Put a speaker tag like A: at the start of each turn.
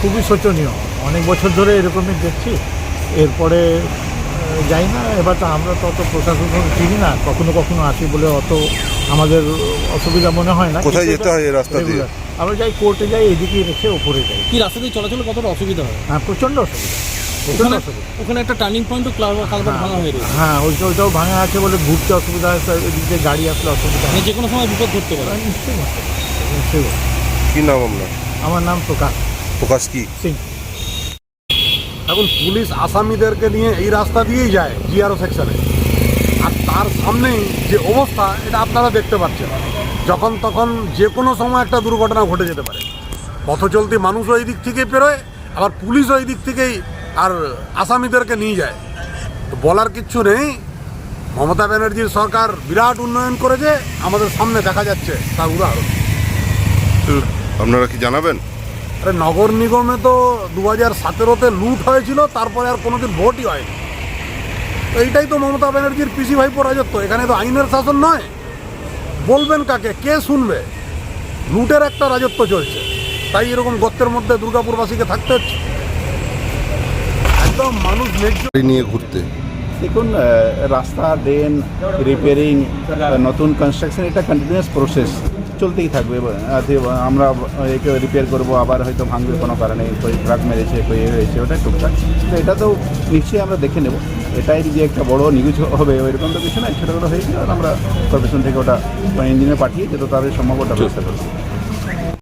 A: খুবই শোচনীয়। অনেক বছর ধরে এরকমই দেখছি। এরপরে যাই না এবার তো আমরা তো অত প্রশাসন চিনি না কখনো কখনো আসি বলে অত আমাদের অসুবিধা মনে হয় না।
B: কোথায় যেতে হয় এই রাস্তা দিয়ে?
A: আমরা যাই কোর্টে যাই এদিকে রেখে ওপরে যাই।
C: কি রাস্তা দিয়ে চলাচলে কতটা অসুবিধা হয়?
A: হ্যাঁ প্রচণ্ড অসুবিধা। প্রচণ্ড
C: ওখানে ওখানে একটা টার্নিং পয়েন্টও কালভার্ট ভাঙা হয়ে রয়েছে।
A: হ্যাঁ ওইটা ওইটাও ভাঙা আছে বলে ঘুরতে অসুবিধা হয় এদিক দিয়ে গাড়ি আসলে অসুবিধা হয়।
C: মানে যে কোনো সময় বিপদ ঘটতে পারে।
A: হ্যাঁ, নিশ্চয়ই নিশ্চয়ই, নিশ্চয়ই।
B: কি নাম আপনার?
A: আমার নাম প্রকাশ।
B: প্রকাশ কি?
D: এখন পুলিশ আসামিদেরকে নিয়ে এই রাস্তা দিয়েই যায় জিআরও সেকশনে আর তার সামনেই যে অবস্থা এটা আপনারা দেখতে পাচ্ছেন। যখন তখন যে কোনো সময় একটা দুর্ঘটনা ঘটে যেতে পারে। পথ চলতি মানুষও এই দিক থেকে পেরোয় আবার পুলিশও এই দিক থেকেই আর আসামিদেরকে নিয়ে যায়। তো বলার কিচ্ছু নেই। মমতা ব্যানার্জির সরকার বিরাট উন্নয়ন করেছে আমাদের সামনে দেখা যাচ্ছে তার উদাহরণ।
B: আপনারা কি জানাবেন?
D: আরে নগর নিগমে তো দু হাজার সতেরোতে লুট হয়েছিল তারপরে আর কোনোদিন ভোটই হয়নি। তো এইটাই তো মমতা ব্যানার্জির পিসি ভাইপো রাজত্ব এখানে তো আইনের শাসন নয়। বলবেন কাকে? কে শুনবে? লুটের একটা রাজত্ব চলছে। তাই এরকম গর্তের মধ্যে দুর্গাপুরবাসীকে থাকতে হচ্ছে। একদম মানুষ
B: নিয়ে ঘুরতে।
E: দেখুন আহ, রাস্তা ড্রেন রিপেয়ারিং নতুন কনস্ট্রাকশন এটা কন্টিনিউয়াস প্রসেস চলতেই থাকবে। আমরা একে রিপেয়ার করব আবার হয়তো ভাঙবে কোনো কারণে কই ট্রাক মেরেছে কই এ হয়েছে ওটা টুকটাক। তো এটা তো নিশ্চয়ই আমরা দেখে নেব। এটাই যে একটা বড় নিউজ হবে ওই রকম তো কিছু না ছোটো ছোটো হয়েছে আর আমরা কর্পোরেশন থেকে ওটা ইঞ্জিনে পাঠিয়ে যেটা তাদের সম্ভব ওটা ব্যবস্থা করব।